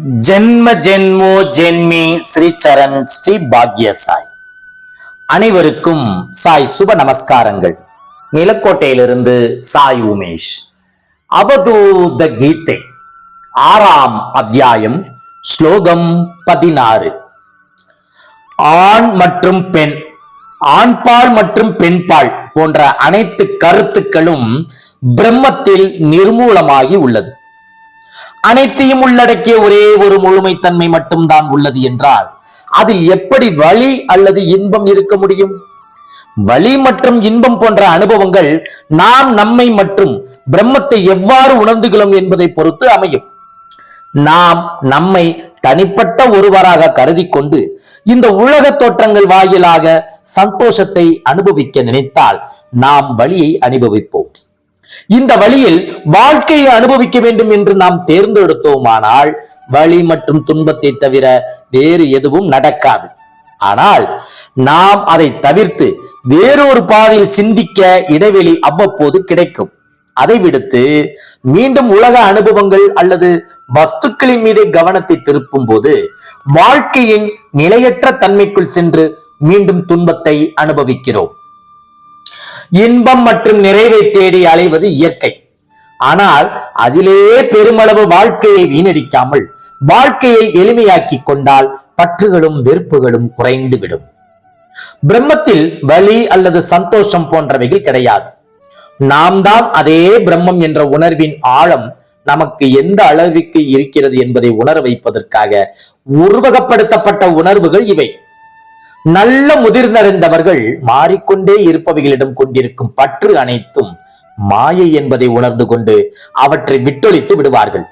ஜென்ம ஜென்மோ ஜென்மி ஸ்ரீ சரண் ஸ்ரீ பாக்ய சாய். அனைவருக்கும் சாய் சுப நமஸ்காரங்கள். நிலக்கோட்டையிலிருந்து சாய் உமேஷ். அவதூத கீதை ஆறாம் அத்தியாயம் ஸ்லோகம் பதினாறு. ஆண் மற்றும் பெண் ஆண்பால் மற்றும் பெண்பால் போன்ற அனைத்து கருத்துக்களும் பிரம்மத்தில் நிர்மூலமாகி உள்ளது. அனைத்தையும் உள்ளடக்கிய ஒரே ஒரு முழுமைத்தன்மை மட்டும்தான் உள்ளது என்றால் அதில் எப்படி வலி அல்லது இன்பம் இருக்க முடியும்? வழி மற்றும் இன்பம் போன்ற அனுபவங்கள் நாம் நம்மை மற்றும் பிரம்மத்தை எவ்வாறு உணர்ந்துகிறோம் என்பதை பொறுத்து அமையும். நாம் நம்மை தனிப்பட்ட ஒருவராக கருதி கொண்டு இந்த உலக தோற்றங்கள் வாயிலாக சந்தோஷத்தை அனுபவிக்க நினைத்தால் நாம் வழியை அனுபவிப்போம். இந்த வழியில் வாழ்க்கையை அனுபவிக்க வேண்டும் என்று நாம் தேர்ந்தெடுத்தோமானால் வழி மற்றும் துன்பத்தை தவிர வேறு எதுவும் நடக்காது. ஆனால் நாம் அதை தவிர்த்து வேறொரு பாதையில் சிந்திக்க இடைவெளி அவ்வப்போது கிடைக்கும். அதை விடுத்து மீண்டும் உலக அனுபவங்கள் அல்லது வஸ்துக்களின் மீது கவனத்தை திருப்பும் போது வாழ்க்கையின் நிலையற்ற தன்மைக்குள் சென்று மீண்டும் துன்பத்தை அனுபவிக்கிறோம். இன்பம் மற்றும் நிறைவை தேடி அலைவது இயற்கை. ஆனால் அதிலேயே பெருமளவு வாழ்க்கையை வீணடிக்காமல் வாழ்க்கையை எளிமையாக்கி கொண்டால் பற்றுகளும் வெறுப்புகளும் குறைந்துவிடும். பிரம்மத்தில் வலி அல்லது சந்தோஷம் போன்றவைகள் கிடையாது. நாம் தான் அதே பிரம்மம் என்ற உணர்வின் ஆழம் நமக்கு எந்த அளவிற்கு இருக்கிறது என்பதை உணர வைப்பதற்காக உருவகப்படுத்தப்பட்ட உணர்வுகள் இவை. நல்ல முதிர்ந்தறிந்தவர்கள் மாறிக்கொண்டே இருப்பவைகளிடம் கொண்டிருக்கும் பற்று அனைத்தும் மாயை என்பதை உணர்ந்து கொண்டு அவற்றை விட்டொழித்து விடுவார்கள்.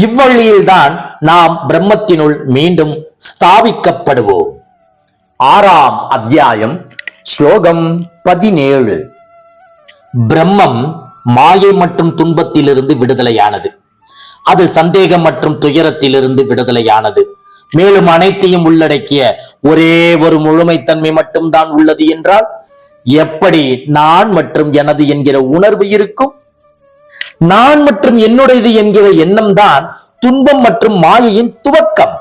இவ்வழியில்தான் நாம் பிரம்மத்தினுள் மீண்டும் ஸ்தாபிக்கப்படுவோம். ஆறாம் அத்தியாயம் ஸ்லோகம் பதினேழு. பிரம்மம் மாயை மற்றும் துன்பத்திலிருந்து விடுதலையானது. அது சந்தேகம் மற்றும் துயரத்திலிருந்து விடுதலையானது. மேலும் அனைத்தையும் உள்ளடக்கிய ஒரே ஒரு முழுமைத்தன்மை மட்டும்தான் உள்ளது என்றால் எப்படி நான் மற்றும் எனது என்கிற உணர்வு இருக்கும்? நான் மற்றும் என்னுடையது என்கிற எண்ணம் தான் துன்பம் மற்றும் மாயையின் துவக்கம்.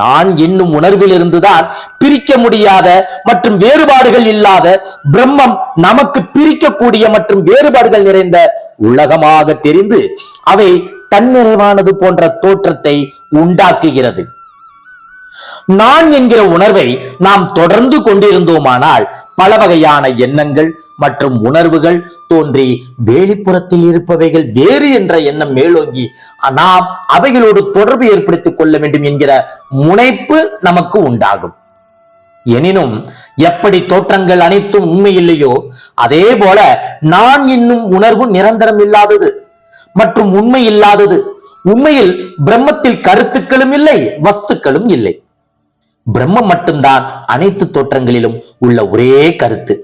நான் என்னும் உணர்வில் இருந்துதான் பிரிக்க முடியாத மற்றும் வேறுபாடுகள் இல்லாத பிரம்மம் நமக்கு பிரிக்கக்கூடிய மற்றும் வேறுபாடுகள் நிறைந்த உலகமாக தெரிந்து அவை தன்னிறைவானது போன்ற தோற்றத்தை உண்டாக்குகிறது. நான் என்கிற உணர்வை நாம் தொடர்ந்து கொண்டிருந்தோமானால் பல வகையான எண்ணங்கள் மற்றும் உணர்வுகள் தோன்றி வேலிப்புறத்தில் இருப்பவைகள் வேறு என்ற எண்ணம் மேலோங்கி நாம் அவைகளோடு தொடர்பு ஏற்படுத்திக் கொள்ள வேண்டும் என்கிற முனைப்பு நமக்கு உண்டாகும். எனினும் எப்படி தோற்றங்கள் அனைத்தும் உண்மை இல்லையோ அதே போல நான் என்னும் உணர்வு நிரந்தரம் இல்லாதது. மற்றும் உண்மை இல்லாதது. உண்மையில் பிரம்மத்தில் கருத்துக்களும் இல்லை வஸ்துக்களும் இல்லை. பிரம்மம் மட்டும்தான் அனைத்து தோற்றங்களிலும் உள்ள ஒரே கருத்து.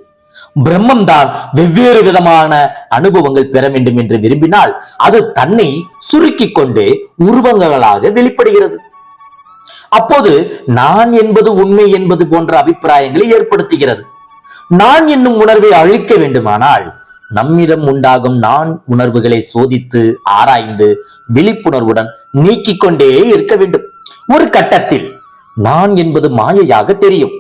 பிரம்மம் தான் வெவ்வேறு விதமான அனுபவங்கள் பெற வேண்டும் என்று விரும்பினால் அது தன்னை சுருக்கிக் கொண்டு உருவங்களாக வெளிப்படுகிறது. அப்போது நான் என்பது உண்மை என்பது போன்ற அபிப்பிராயங்களை ஏற்படுத்துகிறது. நான் என்னும் உணர்வை அழிக்க வேண்டுமானால் நம்மிடம் உண்டாகும் நான் உணர்வுகளை சோதித்து ஆராய்ந்து விழிப்புணர்வுடன் நீக்கிக் கொண்டே இருக்க வேண்டும். ஒரு கட்டத்தில் நான் என்பது மாயையாக தெரியும்.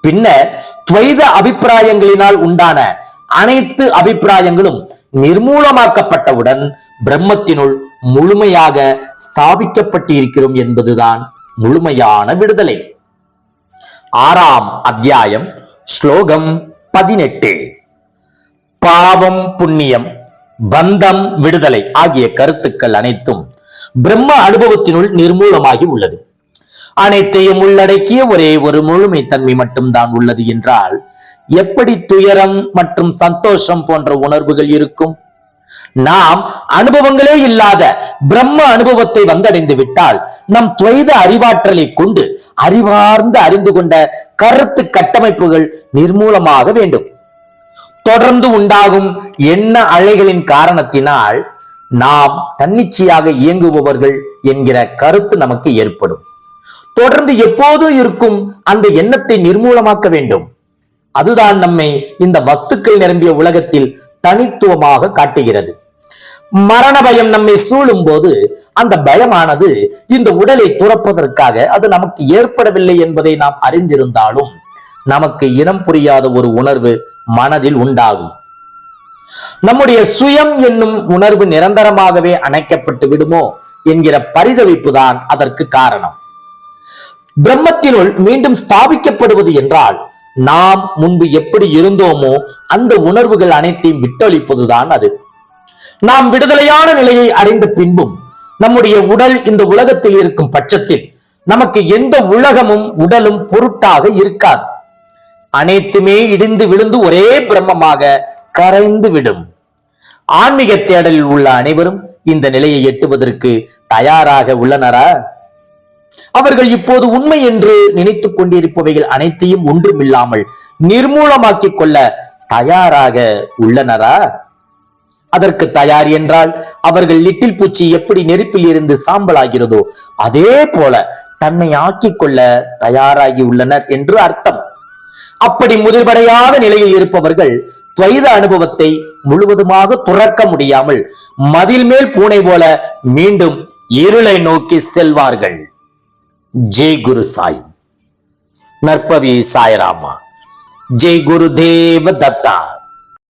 பின்னர் துவைத அபிப்பிராயங்களினால் உண்டான அனைத்து அபிப்பிராயங்களும் நிர்மூலமாக்கப்பட்டவுடன் பிரம்மத்தினுள் முழுமையாக ஸ்தாபிக்கப்பட்டிருக்கிறோம் என்பதுதான் முழுமையான விடுதலை. ஆறாம் அத்தியாயம் ஸ்லோகம் பதினெட்டு. பாவம் புண்ணியம் பந்தம் விடுதலை ஆகிய கருத்துக்கள் அனைத்தும் பிரம்ம அனுபவத்தினுள் நிர்மூலமாகி உள்ளது. அனைத்தையும் உள்ளடக்கிய ஒரே ஒரு முழுமைத்தன்மை மட்டும்தான் உள்ளது என்றால் எப்படி துயரம் மற்றும் சந்தோஷம் போன்ற உணர்வுகள் இருக்கும்? நாம் அனுபவங்களே இல்லாத பிரம்ம அனுபவத்தை வந்தடைந்து விட்டால் நம் துவைத அறிவாற்றலை கொண்டு அறிவார்ந்து அறிந்து கொண்ட கருத்து கட்டமைப்புகள் நிர்மூலமாக வேண்டும். தொடர்ந்து உண்டாகும் எண்ண அலைகளின் காரணத்தினால் நாம் தன்னிச்சையாக இயங்குபவர்கள் என்கிற கருத்து நமக்கு ஏற்படும். தொடர்ந்து எப்போதும் இருக்கும் அந்த எண்ணத்தை நிர்மூலமாக்க வேண்டும். அதுதான் நம்மை இந்த வஸ்துக்கள் நிரம்பிய உலகத்தில் தனித்துவமாக காட்டுகிறது. மரண பயம் நம்மை சூழும் போது அந்த பயமானது இந்த உடலை துறப்பதற்காக அது நமக்கு ஏற்படவில்லை என்பதை நாம் அறிந்திருந்தாலும் நமக்கு இனம் புரியாத ஒரு உணர்வு மனதில் உண்டாகும். நம்முடைய சுயம் என்னும் உணர்வு நிரந்தரமாகவே அணைக்கப்பட்டு விடுமோ என்கிற பரிதவிப்பு தான் அதற்கு காரணம். பிரம்மத்தினுள் மீண்டும் ஸ்தாபிக்கப்படுவது என்றால் நாம் முன்பு எப்படி இருந்தோமோ அந்த உணர்வுகள் அனைத்தையும் விட்டொழிப்பதுதான் அது. நாம் விடுதலையான நிலையை அடைந்த பின்பும் நம்முடைய உடல் இந்த உலகத்தில் இருக்கும் பட்சத்தில் நமக்கு எந்த உலகமும் உடலும் பொருட்டாக இருக்காது. அனைத்துமே இடிந்து விழுந்து ஒரே பிரம்மமாக கரைந்து விடும். ஆன்மீக தேடலில் உள்ள அனைவரும் இந்த நிலையை எட்டுவதற்கு தயாராக உள்ளனரா? அவர்கள் இப்போது உண்மை என்று நினைத்துக் கொண்டிருப்பவைகள் அனைத்தையும் ஒன்றுமில்லாமல் நிர்மூலமாக்கிக் கொள்ள தயாராக உள்ளனரா? அதற்கு தயார் என்றால் அவர்கள் லிட்டில் பூச்சி எப்படி நெருப்பில் இருந்து சாம்பல் ஆகிறதோ அதே போல தன்னை ஆக்கிக் கொள்ள தயாராகி உள்ளனர் என்று அர்த்தம். அப்படி முதிர்வடையாத நிலையில் இருப்பவர்கள் துவைத அனுபவத்தை முழுவதுமாக துறக்க முடியாமல் மதில் மேல் பூனை போல மீண்டும் இருளை நோக்கி செல்வார்கள். ஜெய் குரு சாய். நற்பவி சாய்ராமா. ஜெய் குரு தேவ தத்தா.